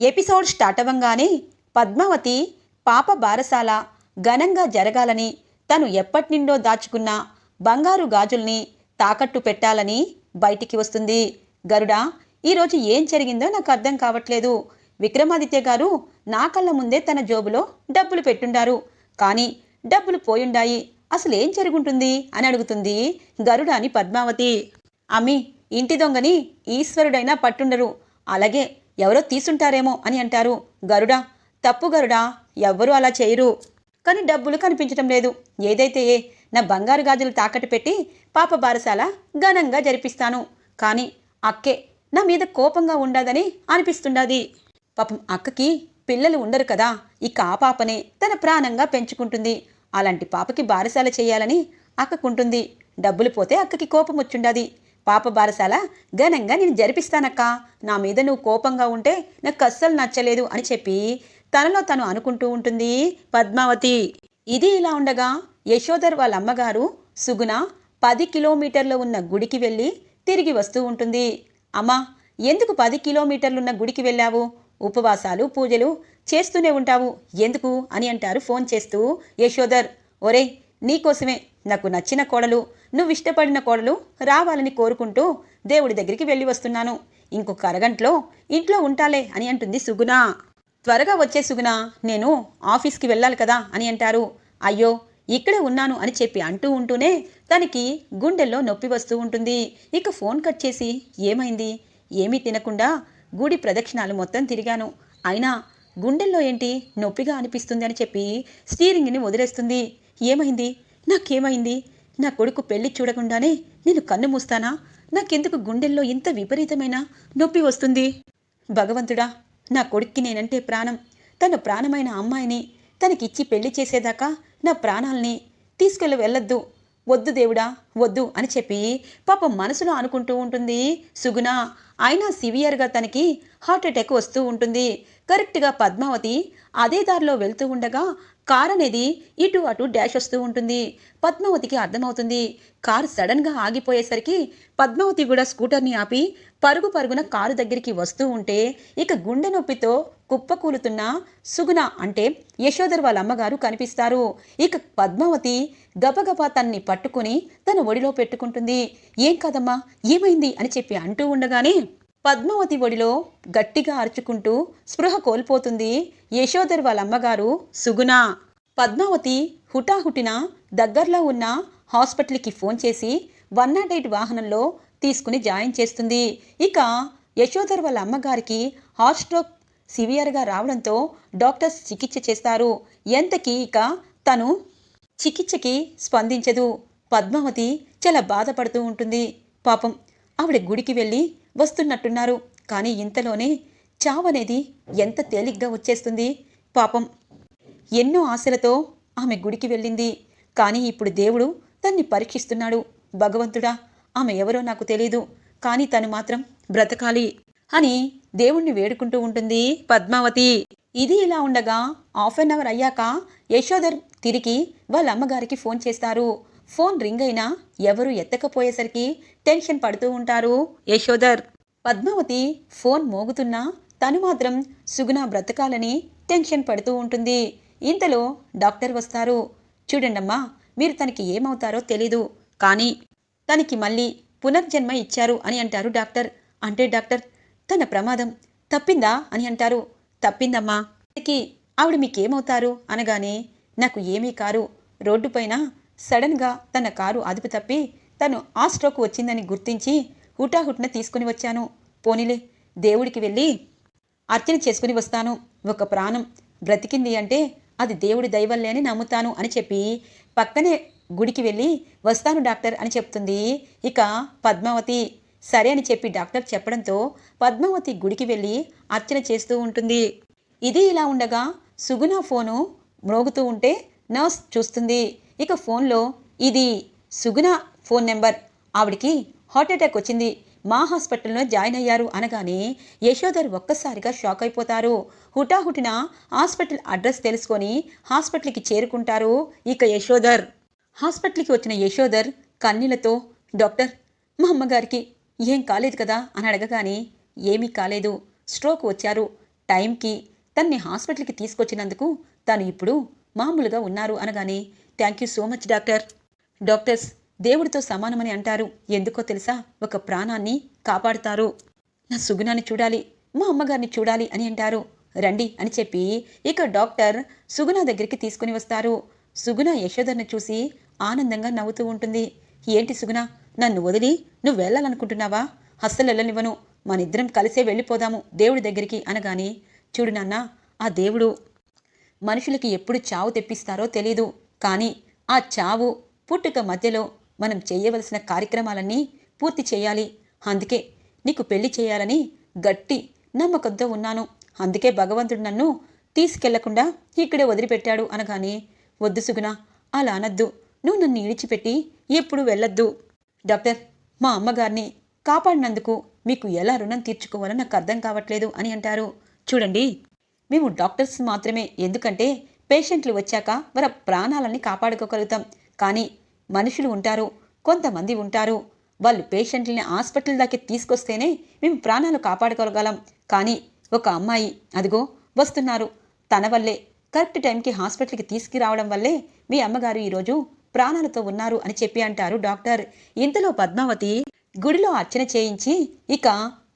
Episode start అవ్వంగానే Padmavati పాప బారసాల ఘనంగా జరగాలని తను ఎప్పటినుండో దాచుకున్న బంగారు గాజుల్ని తాకట్టు పెట్టాలని బయటికి వస్తుంది. గరుడా ఈరోజు ఏం జరిగిందో నాకు అర్థం కావట్లేదు. విక్రమాదిత్య గారు నా కళ్ళ ముందే తన జోబులో డబ్బులు పెట్టుండారు. కానీ డబ్బులు పోయుండాయి. అసలు ఏం జరుగుంటుంది అని అడుగుతుంది గరుడాని పద్మావతి. అమ్మి ఇంటి దొంగని ఈశ్వరుడైనా పట్టుండరు. అలాగే ఎవరో తీసుంటారేమో అని అంటారు. గరుడా తప్పు గరుడా ఎవ్వరూ అలా చేయరు. కానీ డబ్బులు కనిపించడం లేదు. ఏదైతే ఏ నా బంగారు గాజులు తాకట్టు పెట్టి పాప బారసాల ఘనంగా జరిపిస్తాను. కానీ అక్కే నా మీద కోపంగా ఉండదని అనిపిస్తుండది. పాపం అక్కకి పిల్లలు ఉండరు కదా. ఇక ఆ పాపనే తన ప్రాణంగా పెంచుకుంటుంది. అలాంటి పాపకి బారసాల చేయాలని అక్కకుంటుంది. డబ్బులు పోతే అక్కకి కోపం వచ్చుండది. పాప బారసాల ఘనంగా నేను జరిపిస్తానక్క. నా మీద నువ్వు కోపంగా ఉంటే నాకు అస్సలు నచ్చలేదు అని చెప్పి తనలో తను అనుకుంటూ ఉంటుంది పద్మావతి. ఇది ఇలా ఉండగా యశోధర్ వాళ్ళ అమ్మగారు సుగుణ పది కిలోమీటర్లో ఉన్న గుడికి వెళ్ళి తిరిగి వస్తూ ఉంటుంది. అమ్మా ఎందుకు పది కిలోమీటర్లున్న గుడికి వెళ్ళావు? ఉపవాసాలు పూజలు చేస్తూనే ఉంటావు. ఎందుకు? అని అంటారు ఫోన్ చేస్తూ యశోధర్. ఒరే నీకోసమే. నాకు నచ్చిన కోడలు నువ్వు ఇష్టపడిన కోడలు రావాలని కోరుకుంటూ దేవుడి దగ్గరికి వెళ్ళి వస్తున్నాను. ఇంకొక అరగంటలో ఇంట్లో ఉంటాలే అని అంటుంది సుగుణ. త్వరగా వచ్చే సుగుణ నేను ఆఫీస్కి వెళ్ళాలి కదా అని అంటారు. అయ్యో ఇక్కడే ఉన్నాను అని చెప్పి అంటూ ఉంటూనే తనకి గుండెల్లో నొప్పి వస్తూ ఉంటుంది. ఇక ఫోన్ కట్ చేసి ఏమైంది? ఏమీ తినకుండా గుడి ప్రదక్షిణాలు మొత్తం తిరిగాను. అయినా గుండెల్లో ఏంటి నొప్పిగా అనిపిస్తుంది అని చెప్పి స్టీరింగ్ని వదిలేస్తుంది. ఏమైంది? నాకేమైంది? నా కొడుకు పెళ్ళి చూడకుండానే నేను కన్ను మూస్తానా? నాకెందుకు గుండెల్లో ఇంత విపరీతమైన నొప్పి వస్తుంది? భగవంతుడా నా కొడుక్కి నేనంటే ప్రాణం. తన ప్రాణమైన అమ్మాయిని తనకిచ్చి పెళ్ళి చేసేదాకా నా ప్రాణాల్ని తీసుకెళ్ళి వెళ్ళొద్దు. వద్దు దేవుడా వద్దు అని చెప్పి పాపం మనసులో అనుకుంటూ ఉంటుంది. సుగుణ అయినా సివియర్గా తనకి హార్ట్ అటాక్ వస్తూ ఉంటుంది. కరెక్ట్గా పద్మావతి అదే దారిలో వెళ్తూ ఉండగా కార్ అనేది ఇటు అటు డాష్ వస్తూ ఉంటుంది. పద్మావతికి అర్థమవుతుంది. కారు సడన్గా ఆగిపోయేసరికి పద్మావతి కూడా స్కూటర్ని ఆపి పరుగు పరుగున కారు దగ్గరికి వస్తూ ఉంటే ఇక గుండె నొప్పితో కుప్పకూలుతున్న సుగుణ అంటే యశోదర్ వాళ్ళ అమ్మగారు కనిపిస్తారు. ఇక పద్మావతి గబగబా తన్ని పట్టుకుని తన ఒడిలో పెట్టుకుంటుంది. ఏం కాదమ్మా? ఏమైంది? అని చెప్పి అంటూ ఉండగానే పద్మావతి ఒడిలో గట్టిగా అరుచుకుంటూ స్పృహ కోల్పోతుంది యశోధర్ వాళ్ళ అమ్మగారు సుగుణ. పద్మావతి హుటాహుటిన దగ్గరలో ఉన్న హాస్పిటల్కి ఫోన్ చేసి వన్ నాట్ ఎయిట్ వాహనంలో తీసుకుని జాయిన్ చేస్తుంది. ఇక యశోధర్ వాళ్ళ అమ్మగారికి హార్ట్ స్ట్రోక్ సివియర్గా రావడంతో డాక్టర్స్ చికిత్స చేస్తారు. ఎంతకీ ఇక తను చికిత్సకి స్పందించదు. పద్మావతి చాలా బాధపడుతూ ఉంటుంది. పాపం ఆవిడ గుడికి వెళ్ళి వస్తున్నట్టున్నారు. కానీ ఇంతలోనే చావనేది ఎంత తేలిగ్గా వచ్చేస్తుంది? పాపం. ఎన్నో ఆశలతో ఆమె గుడికి వెళ్ళింది. కానీ ఇప్పుడు దేవుడు తన్ని పరీక్షిస్తున్నాడు. భగవంతుడా ఆమె ఎవరో నాకు తెలీదు. కానీ తను మాత్రం బ్రతకాలి అని దేవుణ్ణి వేడుకుంటూ ఉంటుంది పద్మావతి. ఇది ఇలా ఉండగా హాఫ్ అన్ అవర్ అయ్యాక యశోధర్ తిరిగి వాళ్ళ అమ్మగారికి ఫోన్ చేస్తారు. ఫోన్ రింగ్ అయినా ఎవరు ఎత్తకపోయేసరికి టెన్షన్ పడుతూ ఉంటారు యశోదర్ పద్మావతి ఫోన్ మోగుతున్నా తను మాత్రం సుగుణ బ్రతకాలని టెన్షన్ పడుతూ ఉంటుంది. ఇంతలో డాక్టర్ వస్తారు. చూడండమ్మా మీరు తనకి ఏమవుతారో తెలీదు. కానీ తనకి మళ్ళీ పునర్జన్మ ఇచ్చారు అని అంటారు డాక్టర్. అంటే డాక్టర్ తన ప్రమాదం తప్పిందా అని అంటారు. తప్పిందమ్మా తనకి ఆవిడ మీకేమవుతారు అనగానే నాకు ఏమీ కారు. రోడ్డుపైన సడన్గా తన కారు అదుపు తప్పి తను ఆ స్ట్రోక్ వచ్చిందని గుర్తించి హుటాహుట్న తీసుకుని వచ్చాను. పోనీలే దేవుడికి వెళ్ళి అర్చన చేసుకుని వస్తాను. ఒక ప్రాణం బ్రతికింది అంటే అది దేవుడి దైవల్లే అని నమ్ముతాను అని చెప్పి పక్కనే గుడికి వెళ్ళి వస్తాను డాక్టర్ అని చెప్తుంది. ఇక పద్మావతి సరే అని చెప్పి డాక్టర్ చెప్పడంతో పద్మావతి గుడికి వెళ్ళి అర్చన చేస్తూ ఉంటుంది. ఇది ఇలా ఉండగా సుగుణ ఫోను మ్రోగుతూ ఉంటే నర్స్ చూస్తుంది. ఇక ఫోన్లో ఇది సుగుణ ఫోన్ నెంబర్. ఆవిడికి హార్ట్ అటాక్ వచ్చింది. మా హాస్పిటల్లో జాయిన్ అయ్యారు అనగానే యశోధర్ ఒక్కసారిగా షాక్ అయిపోతారు. హుటాహుటిన హాస్పిటల్ అడ్రస్ తెలుసుకొని హాస్పిటల్కి చేరుకుంటారు ఇక యశోధర్. హాస్పిటల్కి వచ్చిన యశోధర్ కన్నీళ్ళతో డాక్టర్ మా అమ్మగారికి ఏం కాలేదు కదా? అని అడగగానే ఏమీ కాలేదు. స్ట్రోక్ వచ్చారు. టైంకి తన్ని హాస్పిటల్కి తీసుకొచ్చినందుకు తను ఇప్పుడు మామూలుగా ఉన్నారు. అనగానే thank you so much doctor doctors దేవుడితో సమానమని అంటారు. ఎందుకో తెలుసా? ఒక ప్రాణాన్ని కాపాడుతారు. నా సుగుణాన్ని చూడాలి మా అమ్మగారిని చూడాలి అని అంటారు. రండి అని చెప్పి ఇక డాక్టర్ సుగుణ దగ్గరికి తీసుకుని వస్తారు. సుగుణ యశోధర్ని చూసి ఆనందంగా నవ్వుతూ ఉంటుంది. ఏంటి సుగుణ? నన్ను వదిలి నువ్వు వెళ్ళాలనుకుంటున్నావా? అస్సలు వెళ్ళనివ్వను. మనిద్దరం కలిసే వెళ్ళిపోదాము దేవుడి దగ్గరికి అనగాని చూడు నాన్న ఆ దేవుడు మనుషులకి ఎప్పుడు చావు తెప్పిస్తారో తెలీదు. కానీ ఆ చావు పుట్టుక మధ్యలో మనం చేయవలసిన కార్యక్రమాలన్నీ పూర్తి చేయాలి. అందుకే నీకు పెళ్ళి చేయాలని గట్టి నమ్మకంతో ఉన్నాను. అందుకే భగవంతుడు నన్ను తీసుకెళ్ళకుండా ఇక్కడే వదిలిపెట్టాడు అనగానే వద్దు సుగుణ అలా అనద్దు. నువ్వు నన్ను ఇడిచిపెట్టి ఎప్పుడు వెళ్ళొద్దు. డాక్టర్ మా అమ్మగారిని కాపాడినందుకు మీకు ఎలా రుణం తీర్చుకోవాలో నాకు అర్థం కావట్లేదు అని అంటారు. చూడండి మేము డాక్టర్స్ మాత్రమే. ఎందుకంటే పేషెంట్లు వచ్చాక వారి ప్రాణాలని కాపాడుకోగలుగుతాం. కానీ మనుషులు ఉంటారు కొంతమంది ఉంటారు. వాళ్ళు పేషెంట్లని హాస్పిటల్ దాకా తీసుకొస్తేనే మేము ప్రాణాలు కాపాడుకోగలం. కానీ ఒక అమ్మాయి అదిగో వస్తున్నారు. తన వల్లే కరెక్ట్ టైంకి హాస్పిటల్కి తీసుకురావడం వల్లే మీ అమ్మగారు ఈరోజు ప్రాణాలతో ఉన్నారు అని చెప్పి అంటారు డాక్టర్. ఇంతలో పద్మావతి గుడిలో అర్చన చేయించి ఇక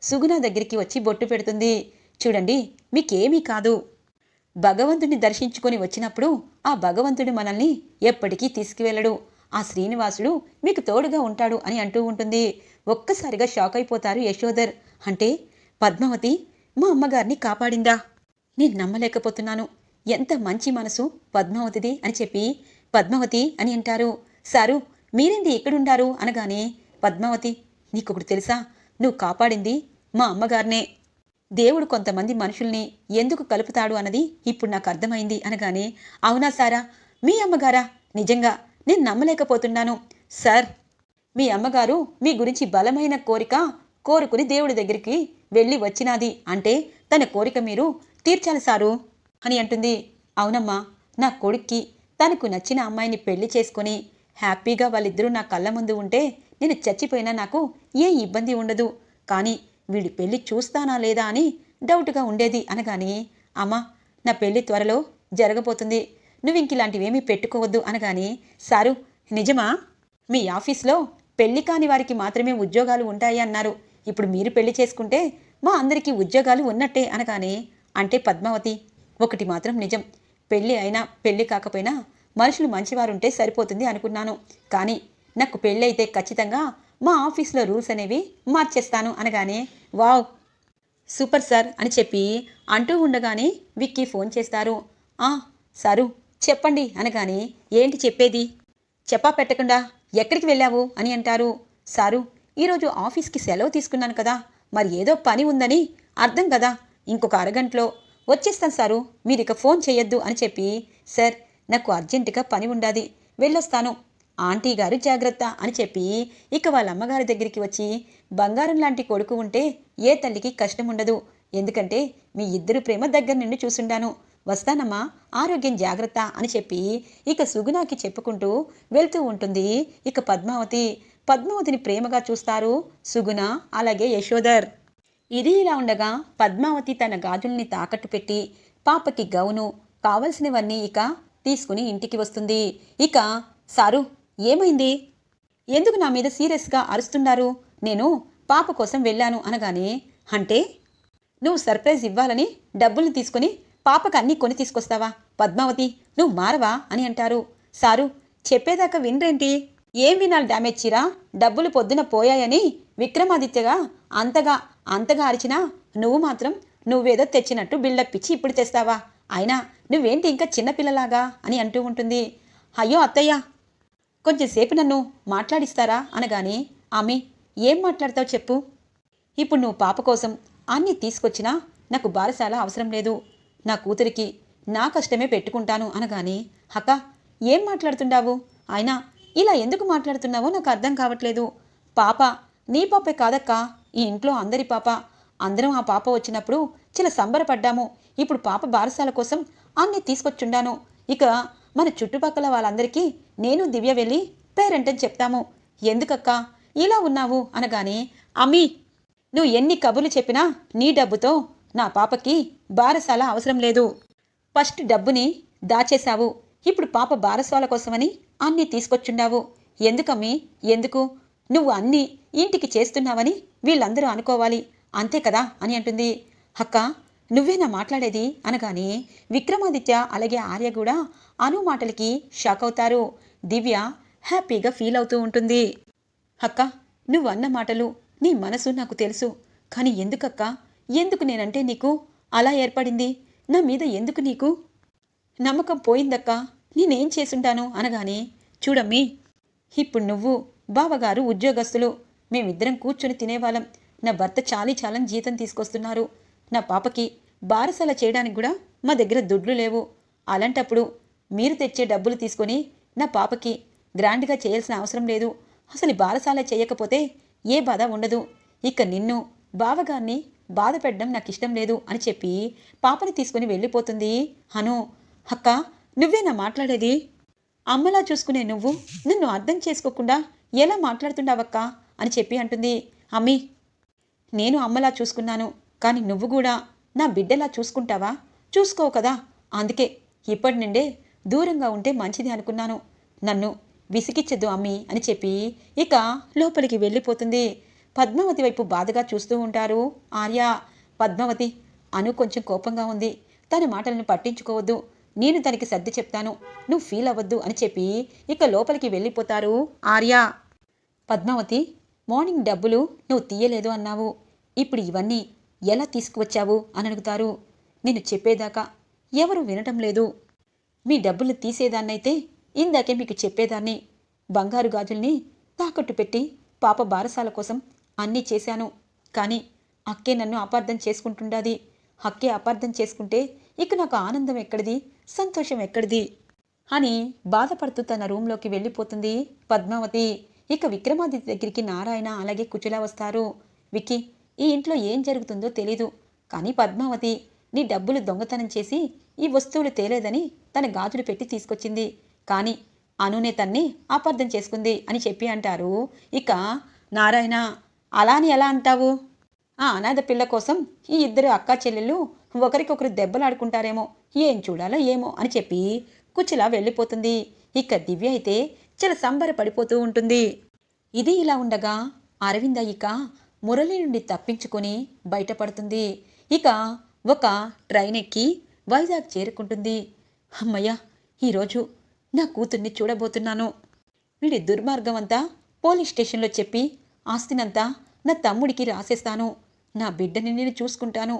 సుగుణ దగ్గరికి వచ్చి బొట్టు పెడుతుంది. చూడండి మీకేమీ కాదు. భగవంతుడిని దర్శించుకొని వచ్చినప్పుడు ఆ భగవంతుడు మనల్ని ఎప్పటికీ తీసుకువెళ్ళడు. ఆ శ్రీనివాసుడు మీకు తోడుగా ఉంటాడు అని అంటూ ఉంటుంది. ఒక్కసారిగా షాక్ అయిపోతారు యశోధర్. అంటే పద్మావతి మా అమ్మగారిని కాపాడిందా? నేను నమ్మలేకపోతున్నాను. ఎంత మంచి మనసు పద్మావతిది అని చెప్పి పద్మావతి అని అంటారు. సారు మీరేంటి ఎక్కడుండారు అనగానే పద్మావతి నీకొకటి తెలుసా? నువ్వు కాపాడింది మా అమ్మగారినే. దేవుడు కొంతమంది మనుషుల్ని ఎందుకు కలుపుతాడు అన్నది ఇప్పుడు నాకు అర్థమైంది అనగానే అవునా సారా? మీ అమ్మగారా? నిజంగా నేను నమ్మలేకపోతున్నాను. సార్ మీ అమ్మగారు మీ గురించి బలమైన కోరిక కోరుకుని దేవుడి దగ్గరికి వెళ్ళి వచ్చినాది అంటే తన కోరిక మీరు తీర్చాలి సారు అని అంటుంది. అవునమ్మా నా కొడుక్కి తనకు నచ్చిన అమ్మాయిని పెళ్ళి చేసుకొని హ్యాపీగా వాళ్ళిద్దరూ నా కళ్ళ ముందు ఉంటే నేను చచ్చిపోయినా నాకు ఏ ఇబ్బంది ఉండదు. కానీ వీడి పెళ్ళి చూస్తానా లేదా అని డౌట్గా ఉండేది అనగాని అమ్మా నా పెళ్ళి త్వరలో జరగబోతుంది. నువ్వు ఇంక ఇలాంటివేమీ పెట్టుకోవద్దు అనగాని సారు నిజమా? మీ ఆఫీస్లో పెళ్ళి కాని వారికి మాత్రమే ఉద్యోగాలు ఉంటాయి అన్నారు. ఇప్పుడు మీరు పెళ్ళి చేసుకుంటే మా అందరికీ ఉద్యోగాలు ఉన్నట్టే అనగానే అంటే పద్మావతి ఒకటి మాత్రం నిజం. పెళ్ళి అయినా పెళ్ళి కాకపోయినా మనుషులు మంచివారుంటే సరిపోతుంది అనుకున్నాను. కానీ నాకు పెళ్ళి అయితే ఖచ్చితంగా మా ఆఫీస్లో రూల్స్ అనేవి మార్చేస్తాను అనగానే వావ్ సూపర్ సార్ అని చెప్పి అంటూ ఉండగానే విక్కీ ఫోన్ చేస్తారు. ఆ సారు చెప్పండి అనగానే ఏంటి చెప్పేది? చెప్పా పెట్టకుండా ఎక్కడికి వెళ్ళావు? అని అంటారు. సారు ఈరోజు ఆఫీస్కి సెలవు తీసుకున్నాను కదా మరి ఏదో పని ఉందని అర్థం కదా ఇంకొక అరగంటలో వచ్చేస్తాను సారు మీరు ఇక ఫోన్ చేయొద్దు అని చెప్పి సార్ నాకు అర్జెంటుగా పని ఉండాది వెళ్ళొస్తాను ఆంటీ గారు జాగ్రత్త అని చెప్పి ఇక వాళ్ళ అమ్మగారి దగ్గరికి వచ్చి బంగారం లాంటి కొడుకు ఉంటే ఏ తల్లికి కష్టం ఉండదు. ఎందుకంటే మీ ఇద్దరు ప్రేమ దగ్గర నుండి చూసుండాను. వస్తానమ్మా ఆరోగ్యం జాగ్రత్త అని చెప్పి ఇక సుగుణాకి చెప్పుకుంటూ వెళ్తూ ఉంటుంది ఇక పద్మావతి. పద్మావతిని ప్రేమగా చూస్తారు సుగుణ అలాగే యశోదర్ ఇది ఇలా ఉండగా పద్మావతి తన గాజుల్ని తాకట్టు పెట్టి పాపకి గౌను కావలసినవన్నీ ఇక తీసుకుని ఇంటికి వస్తుంది. ఇక సారు ఏమైంది? ఎందుకు నా మీద సీరియస్గా అరుస్తున్నారు? నేను పాప కోసం వెళ్ళాను అనగానే అంటే? నువ్వు సర్ప్రైజ్ ఇవ్వాలని డబ్బుల్ని తీసుకుని పాపకు అన్నీ కొని తీసుకొస్తావా? పద్మావతి నువ్వు మారవా? అని అంటారు. సారు చెప్పేదాకా వినరేంటి? ఏం వినాలి డ్యామేజ్ చీరా? డబ్బులు పొద్దున పోయాయని విక్రమాదిత్యగా అంతగా అంతగా అరిచినా నువ్వు మాత్రం నువ్వేదో తెచ్చినట్టు బిల్డప్ ఇచ్చి ఇప్పుడు తెస్తావా? అయినా నువ్వేంటి ఇంకా చిన్నపిల్లలాగా అని అంటూ ఉంటుంది. అయ్యో అత్తయ్య కొంచెంసేపు నన్ను మాట్లాడిస్తారా? అనగానే ఆమె ఏం మాట్లాడతావు చెప్పు. ఇప్పుడు నువ్వు పాప కోసం అన్నీ తీసుకొచ్చినా నాకు బారసాల అవసరం లేదు. నా కూతురికి నా కష్టమే పెట్టుకుంటాను అనగానే అక్క ఏం మాట్లాడుతుండావు? అయినా ఇలా ఎందుకు మాట్లాడుతున్నావో నాకు అర్థం కావట్లేదు. పాప నీ పాపే కాదక్క ఈ ఇంట్లో అందరి పాప. అందరం ఆ పాప వచ్చినప్పుడు చాలా సంబరపడ్డాము. ఇప్పుడు పాప బారసాల కోసం అన్నీ తీసుకొచ్చుండాను. ఇక మన చుట్టుపక్కల వాళ్ళందరికీ నేను దివ్య వెళ్ళి పేరెంట్ అని చెప్తాము. ఎందుకక్క? ఇలా ఉన్నావు అనగానే అమ్మీ నువ్వు ఎన్ని కబుర్లు చెప్పినా నీ డబ్బుతో నా పాపకి బారసాల అవసరం లేదు. ఫస్ట్ డబ్బుని దాచేశావు. ఇప్పుడు పాప బారసాల కోసమని అన్నీ తీసుకొచ్చుండావు. ఎందుకమ్మీ? ఎందుకు? నువ్వు అన్నీ ఇంటికి చేస్తున్నావని వీళ్ళందరూ అనుకోవాలి. అంతే కదా? అని అంటుంది. అక్క నువ్వేనా మాట్లాడేది? అనగానే విక్రమాదిత్య అలాగే ఆర్య కూడా అను మాటలకి షాక్ అవుతారు. దివ్య హ్యాపీగా ఫీల్ అవుతూ ఉంటుంది. అక్క నువ్వు అన్న మాటలు నీ మనసు నాకు తెలుసు. కానీ ఎందుకక్క? ఎందుకు నేనంటే నీకు అలా ఏర్పడింది? నా మీద ఎందుకు నీకు నమ్మకం పోయిందక్క? నేనేం చేసుంటాను? అనగానే చూడమ్మీ ఇప్పుడు నువ్వు బావగారు ఉద్యోగస్తులు. మేమిద్దరం కూర్చొని తినేవాళ్ళం. నా భర్త చాలీ చాలని జీతం తీసుకొస్తున్నారు. నా పాపకి బారసాల చేయడానికి కూడా మా దగ్గర దుడ్లు లేవు. అలాంటప్పుడు మీరు తెచ్చే డబ్బులు తీసుకొని నా పాపకి గ్రాండ్గా చేయాల్సిన అవసరం లేదు. అసలు బారసాల చేయకపోతే ఏ బాధ ఉండదు. ఇక నిన్ను బావగారిని బాధ పెట్టడం నాకు ఇష్టం లేదు అని చెప్పి పాపని తీసుకుని వెళ్ళిపోతుంది హను. అక్క నువ్వేనా మాట్లాడేది? అమ్మలా చూసుకునే నువ్వు నన్ను అర్థం చేసుకోకుండా ఎలా మాట్లాడుతుండావక్క అని చెప్పి అంటుంది. అమ్మి నేను అమ్మలా చూసుకున్నాను కానీ నువ్వు కూడా నా బిడ్డలా చూసుకుంటావా? చూసుకోవు కదా. అందుకే ఇప్పటి నుండే దూరంగా ఉంటే మంచిది అనుకున్నాను. నన్ను విసిగిచ్చద్దు అమ్మి అని చెప్పి ఇక లోపలికి వెళ్ళిపోతుంది. పద్మావతి వైపు బాధగా చూస్తూ ఉంటారు ఆర్య. పద్మావతి అను కొంచెం కోపంగా ఉంది. తన మాటలను పట్టించుకోవద్దు. నేను తనకి సర్ది చెప్తాను. నువ్వు ఫీల్ అవ్వద్దు అని చెప్పి ఇక లోపలికి వెళ్ళిపోతారు ఆర్య. పద్మావతి మార్నింగ్ డబ్బులు నువ్వు తీయలేదు అన్నావు. ఇప్పుడు ఇవన్నీ ఎలా తీసుకువచ్చావు? అని అడుగుతారు. నేను చెప్పేదాకా ఎవరు వినటం లేదు. మీ డబ్బులు తీసేదాన్నైతే ఇందాకే మీకు చెప్పేదాన్ని. బంగారు గాజుల్ని తాకట్టు పెట్టి పాప బారసాల కోసం అన్నీ చేశాను. కానీ అక్కే నన్ను అపార్థం చేసుకుంటుండాది. అక్కే అపార్థం చేసుకుంటే ఇక నాకు ఆనందం ఎక్కడిది? సంతోషం ఎక్కడిది? అని బాధపడుతూ తన రూంలోకి వెళ్ళిపోతుంది పద్మావతి. ఇక విక్రమాదిత్య దగ్గరికి నారాయణ అలాగే కుచుల వస్తారు. విక్కీ ఈ ఇంట్లో ఏం జరుగుతుందో తెలీదు. కానీ పద్మావతి నీ డబ్బులు దొంగతనం చేసి ఈ వస్తువులు తేలేదని తన గాజులు పెట్టి తీసుకొచ్చింది. కానీ అనునే తన్ని అపార్థం చేసుకుంది అని చెప్పి అంటారు. ఇక నారాయణ అలాని ఎలా అంటావు? ఆ అనాథ పిల్ల కోసం ఈ ఇద్దరు అక్కా చెల్లెళ్ళు ఒకరికొకరు దెబ్బలాడుకుంటారేమో ఏం చూడాలో ఏమో అని చెప్పి కుచిలా వెళ్ళిపోతుంది. ఇక దివ్య అయితే చాలా సంబరపడిపోతూ ఉంటుంది. ఇది ఇలా ఉండగా అరవింద ఇక మురళి నుండి తప్పించుకొని బయటపడుతుంది. ఇక ఒక ట్రైన్ ఎక్కి వైజాగ్ చేరుకుంటుంది. అమ్మయ్య ఈరోజు నా కూతుర్ని చూడబోతున్నాను. వీడి దుర్మార్గం అంతా పోలీస్ స్టేషన్లో చెప్పి ఆస్తినంతా నా తమ్ముడికి రాసేస్తాను. నా బిడ్డని నేను చూసుకుంటాను.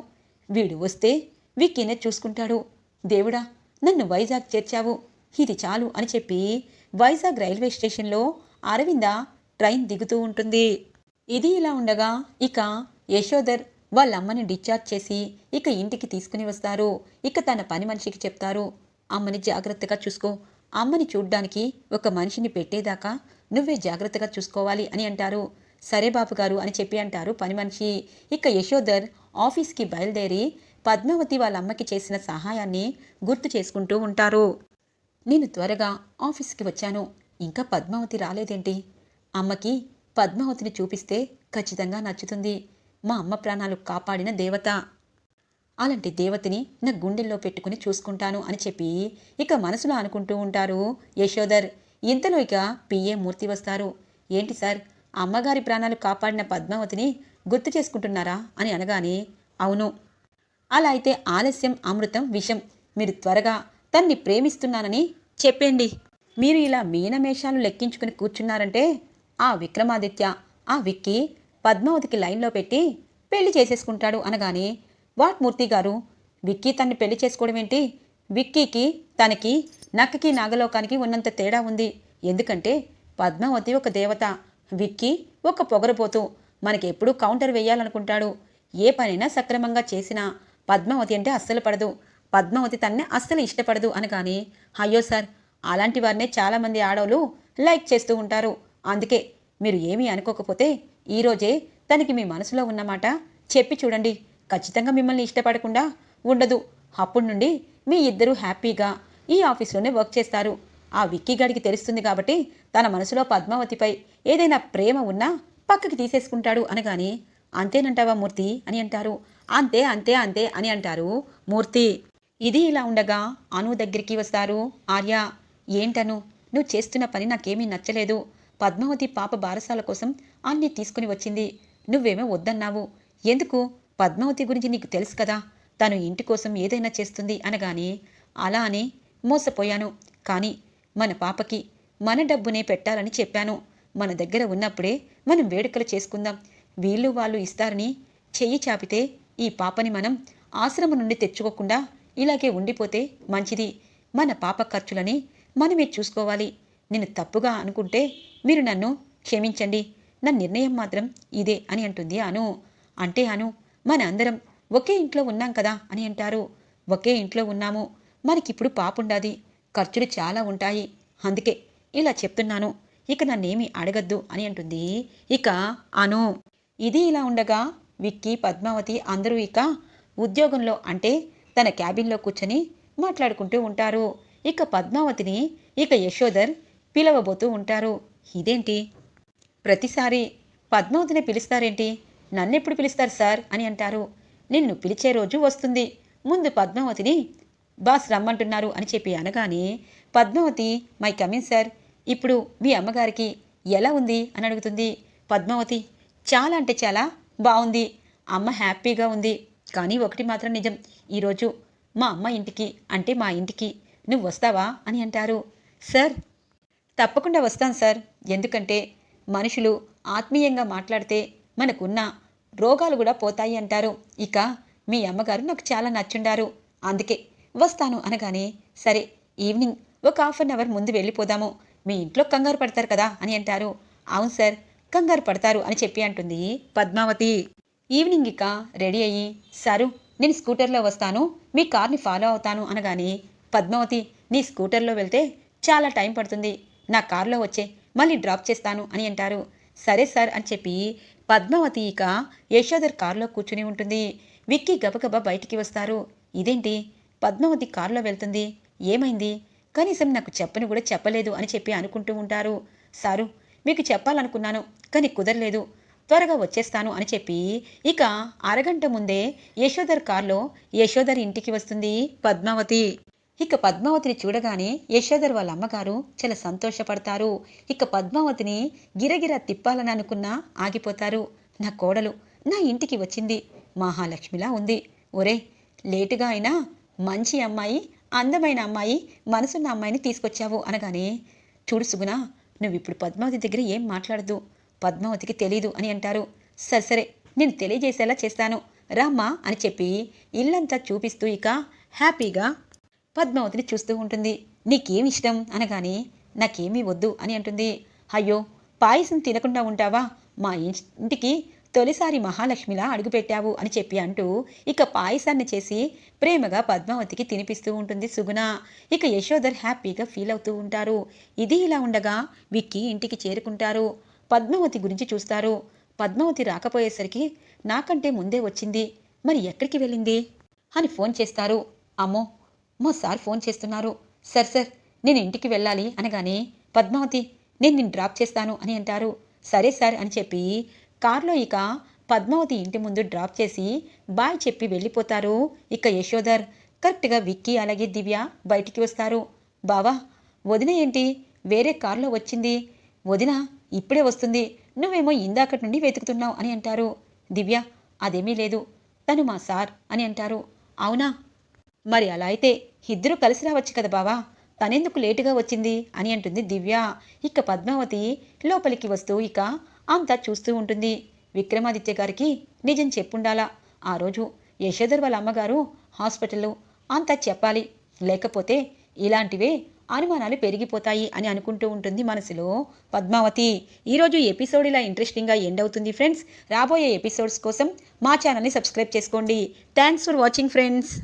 వీడు వస్తే విక్కీనే చూసుకుంటాడు. దేవుడా నన్ను వైజాగ్ చేర్చావు. ఇది చాలు అని చెప్పి వైజాగ్ రైల్వే స్టేషన్లో అరవింద ట్రైన్ దిగుతూ ఉంటుంది. ఇది ఇలా ఉండగా ఇక యశోదర్ వాళ్ళ అమ్మని డిశ్చార్జ్ చేసి ఇక ఇంటికి తీసుకుని వస్తారు. ఇక తన పని మనిషికి చెప్తారు. అమ్మని జాగ్రత్తగా చూసుకో. అమ్మని చూడ్డానికి ఒక మనిషిని పెట్టేదాకా నువ్వే జాగ్రత్తగా చూసుకోవాలి అని అంటారు. సరే బాబుగారు అని చెప్పి అంటారు పని మనిషి. ఇక యశోదర్ ఆఫీస్కి బయలుదేరి పద్మావతి వాళ్ళ అమ్మకి చేసిన సహాయాన్ని గుర్తు చేసుకుంటూ ఉంటారు. నేను త్వరగా ఆఫీస్కి వచ్చాను. ఇంకా పద్మావతి రాలేదేంటి? అమ్మకి పద్మావతిని చూపిస్తే ఖచ్చితంగా నచ్చుతుంది. మా అమ్మ ప్రాణాలు కాపాడిన దేవత. అలాంటి దేవతని నా గుండెల్లో పెట్టుకుని చూసుకుంటాను అని చెప్పి ఇక మనసులో అనుకుంటూ ఉంటారు యశోదర్ ఇంతలో ఇక పిఏ మూర్తి వస్తారు. ఏంటి సార్ అమ్మగారి ప్రాణాలు కాపాడిన పద్మావతిని గుర్తు చేసుకుంటున్నారా అని అనగానే అవును. అలా అయితే ఆలస్యం అమృతం విషం. మీరు త్వరగా తన్ని ప్రేమిస్తున్నానని చెప్పండి. మీరు ఇలా మీనమేషాలు లెక్కించుకుని కూర్చున్నారంటే ఆ విక్రమాదిత్య ఆ విక్కీ పద్మావతికి లైన్లో పెట్టి పెళ్ళి చేసేసుకుంటాడు అనగానే వాట్మూర్తి గారు విక్కీ తన్ని పెళ్ళి చేసుకోవడం ఏంటి? విక్కీకి తనకి నక్కకి నాగలోకానికి ఉన్నంత తేడా ఉంది. ఎందుకంటే పద్మావతి ఒక దేవత విక్కీ ఒక పొగరపోతూ. మనకెప్పుడు కౌంటర్ వేయాలనుకుంటాడు. ఏ పనైనా సక్రమంగా చేసినా పద్మావతి అంటే అస్సలు పడదు. పద్మావతి తన్నే అస్సలు ఇష్టపడదు అనగానే అయ్యో సార్ అలాంటి వారినే చాలామంది ఆడవాళ్ళు లైక్ చేస్తూ ఉంటారు. అందుకే మీరు ఏమీ అనుకోకపోతే ఈరోజే తనకి మీ మనసులో ఉన్నమాట చెప్పి చూడండి. ఖచ్చితంగా మిమ్మల్ని ఇష్టపడకుండా ఉండదు. అప్పటి నుండి మీ ఇద్దరూ హ్యాపీగా ఈ ఆఫీస్లోనే వర్క్ చేస్తారు. ఆ విక్కీ గడికి తెలుస్తుంది కాబట్టి తన మనసులో పద్మావతిపై ఏదైనా ప్రేమ ఉన్నా పక్కకి తీసేసుకుంటాడు అనగానే అంతేనంటావా మూర్తి? అని అంటారు. అంతే అంతే అంతే అని అంటారు మూర్తి. ఇది ఇలా ఉండగా అను దగ్గరికి వస్తారు ఆర్య. ఏంటను? నువ్వు చేస్తున్న పని నాకేమీ నచ్చలేదు. పద్మావతి పాప బారసాల కోసం అన్ని తీసుకుని వచ్చింది. నువ్వేమో వద్దన్నావు. ఎందుకు? పద్మావతి గురించి నీకు తెలుసు కదా. తను ఇంటి కోసం ఏదైనా చేస్తుంది అనగానే అలా అని మోసపోయాను. కానీ మన పాపకి మన డబ్బునే పెట్టాలని చెప్పాను. మన దగ్గర ఉన్నప్పుడే మనం వేడుకలు చేసుకుందాం. వీళ్ళు వాళ్ళు ఇస్తారని చెయ్యి చాపితే ఈ పాపని మనం ఆశ్రమం నుండి తెచ్చుకోకుండా ఇలాగే ఉండిపోతే మంచిది. మన పాప ఖర్చులని మనమే చూసుకోవాలి. నేను తప్పుగా అనుకుంటే మీరు నన్ను క్షమించండి. నా నిర్ణయం మాత్రం ఇదే అని అంటుంది అను. అంటే అను మన అందరం ఒకే ఇంట్లో ఉన్నాం కదా అని అంటారు. ఒకే ఇంట్లో ఉన్నాము. మనకిప్పుడు పాపుండాది ఖర్చులు చాలా ఉంటాయి. అందుకే ఇలా చెప్తున్నాను. ఇక నన్నేమీ అడగద్దు అని అంటుంది. ఇక అను ఇది ఇలా ఉండగా విక్కీ పద్మావతి అందరూ ఇక ఉద్యోగంలో అంటే తన క్యాబిన్లో కూర్చొని మాట్లాడుకుంటూ ఉంటారు. ఇక పద్మావతిని ఇక యశోదర్ పిలవబోతూ ఉంటారు. ఇదేంటి? ప్రతిసారి పద్మావతిని పిలుస్తారేంటి? నన్నెప్పుడు పిలుస్తారు సార్? అని అంటారు. నిన్ను పిలిచే రోజు వస్తుంది. ముందు పద్మావతిని బాస్ రమ్మంటున్నారు అని చెప్పి అనగానే పద్మావతి మై కమిన్ సార్. ఇప్పుడు మీ అమ్మగారికి ఎలా ఉంది? అని అడుగుతుంది. పద్మావతి చాలా అంటే చాలా బాగుంది. అమ్మ హ్యాపీగా ఉంది. కానీ ఒకటి మాత్రం నిజం. ఈరోజు మా అమ్మ ఇంటికి అంటే మా ఇంటికి నువ్వు వస్తావా? అని అంటారు. సార్ తప్పకుండా వస్తాను సార్. ఎందుకంటే మనుషులు ఆత్మీయంగా మాట్లాడితే మనకున్న రోగాలు కూడా పోతాయి అంటారు. ఇక మీ అమ్మగారు నాకు చాలా నచ్చుండారు. అందుకే వస్తాను అనగానే సరే ఈవినింగ్ ఒక హాఫ్ అన్ అవర్ ముందు వెళ్ళిపోదాము. మీ ఇంట్లో కంగారు పడతారు కదా అని అంటారు. అవును సార్ కంగారు పడతారు అని చెప్పి అంటుంది పద్మావతి. ఈవినింగ్ ఇక రెడీ అయ్యి సారు నేను స్కూటర్లో వస్తాను. మీ కార్ని ఫాలో అవుతాను. అనగానే పద్మావతి నీ స్కూటర్లో వెళ్తే చాలా టైం పడుతుంది. నా కారులో వచ్చే మళ్ళీ డ్రాప్ చేస్తాను అని అంటారు. సరే సార్ అని చెప్పి పద్మావతి ఇక యశోధర్ కారులో కూర్చుని ఉంటుంది. విక్కీ గబగబా బయటికి వస్తారు. ఇదేంటి? పద్మావతి కారులో వెళ్తుంది. ఏమైంది? కనీసం నాకు చెప్పని కూడా చెప్పలేదు అని చెప్పి అనుకుంటూ ఉంటారు. సారు మీకు చెప్పాలనుకున్నాను కానీ కుదరలేదు. త్వరగా వచ్చేస్తాను అని చెప్పి ఇక అరగంట ముందే యశోధర్ కారులో యశోధర్ ఇంటికి వస్తుంది పద్మావతి. ఇక పద్మావతిని చూడగానే యశోధర్ వాళ్ళ అమ్మగారు చాలా సంతోషపడతారు. ఇక పద్మావతిని గిరగిర తిప్పాలని అనుకున్నా ఆగిపోతారు. నా కోడలు నా ఇంటికి వచ్చింది. మహాలక్ష్మిలా ఉంది. ఒరే లేటుగా అయినా మంచి అమ్మాయి అందమైన అమ్మాయి మనసున్న అమ్మాయిని తీసుకొచ్చావు అనగానే చూడు సుగుణ నువ్వు ఇప్పుడు పద్మావతి దగ్గర ఏం మాట్లాడదు. పద్మావతికి తెలీదు అని అంటారు. సరే సరే నేను తెలియజేసేలా చేస్తాను. రామ్మా అని చెప్పి ఇల్లంతా చూపిస్తూ ఇక హ్యాపీగా పద్మావతిని చూస్తూ ఉంటుంది. నీకేమి ఇష్టం? అనగానే నాకేమీ వద్దు అని అంటుంది. అయ్యో పాయసం తినకుండా ఉంటావా? మా ఇంటికి తొలిసారి మహాలక్ష్మిలా అడుగుపెట్టావు అని చెప్పి అంటూ ఇక పాయసాన్ని చేసి ప్రేమగా పద్మావతికి తినిపిస్తూ ఉంటుంది సుగుణ. ఇక యశోధర్ హ్యాపీగా ఫీల్ అవుతూ ఉంటారు. ఇది ఇలా ఉండగా విక్కీ ఇంటికి చేరుకుంటారు. పద్మావతి గురించి చూస్తారు. పద్మావతి రాకపోయేసరికి నాకంటే ముందే వచ్చింది. మరి ఎక్కడికి వెళ్ళింది? అని ఫోన్ చేస్తారు. అమ్మో మా సార్ ఫోన్ చేస్తున్నారు. సార్ సార్ నేను ఇంటికి వెళ్ళాలి అనగానే పద్మావతి నేను నిన్ను డ్రాప్ చేస్తాను అని అంటారు. సరే సార్ అని చెప్పి కారులో ఇక పద్మావతి ఇంటి ముందు డ్రాప్ చేసి బాయ్ చెప్పి వెళ్ళిపోతారు. ఇక యశోధర్ కరెక్ట్గా విక్కీ అలాగే దివ్య బయటికి వస్తారు. బావా వదిన ఏంటి? వేరే కారులో వచ్చింది. వదిన ఇప్పుడే వస్తుంది. నువ్వేమో ఇందాకటి నుండి వెతుకుతున్నావు అని అంటారు. దివ్య అదేమీ లేదు. తను మా సార్ అని అంటారు. అవునా? మరి అలా అయితే ఇద్దరూ కలిసి రావచ్చు కదా బావా? తనెందుకు లేటుగా వచ్చింది? అని అంటుంది దివ్య. ఇక పద్మావతి లోపలికి వస్తూ ఇక అంతా చూస్తూ ఉంటుంది. విక్రమాదిత్య గారికి నిజం చెప్పుండాలా? ఆ రోజు యశోధర్ వాళ్ళ అమ్మగారు హాస్పిటల్లో అంతా చెప్పాలి. లేకపోతే ఇలాంటివే అనుమానాలు పెరిగిపోతాయి అని అనుకుంటూ ఉంటుంది మనసులో పద్మావతి. ఈరోజు ఎపిసోడ్ ఇలా ఇంట్రెస్టింగ్గా ఎండ్ అవుతుంది ఫ్రెండ్స్. రాబోయే ఎపిసోడ్స్ కోసం మా ఛానల్ని సబ్స్క్రైబ్ చేసుకోండి. Thanks for watching friends.